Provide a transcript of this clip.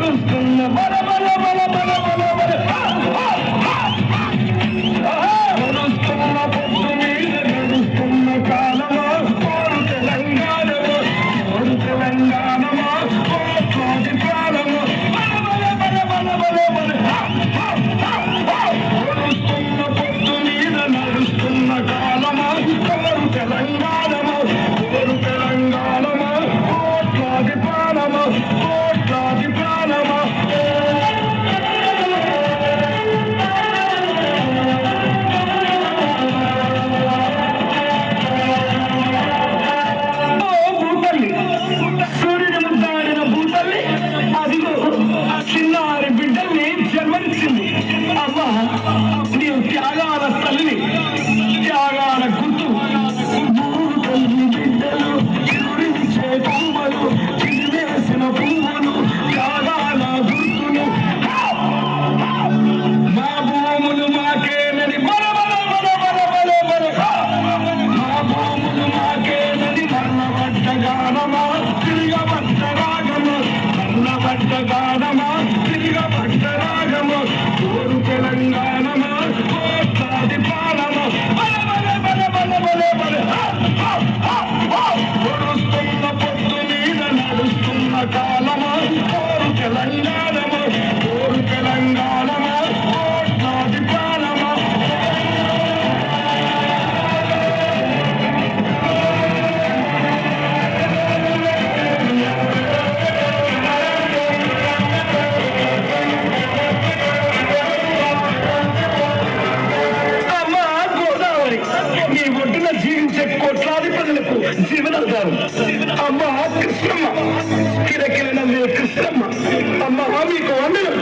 వస్తున్న అమ్మ త్యాగాల త్యాగాల బిడ్డలు మా సాధింపగలకు శివనంటారు అమ్మ కృష్ణమ్మ కిరకిరణం కృష్ణమ్మ అమ్మ మీకు వందనం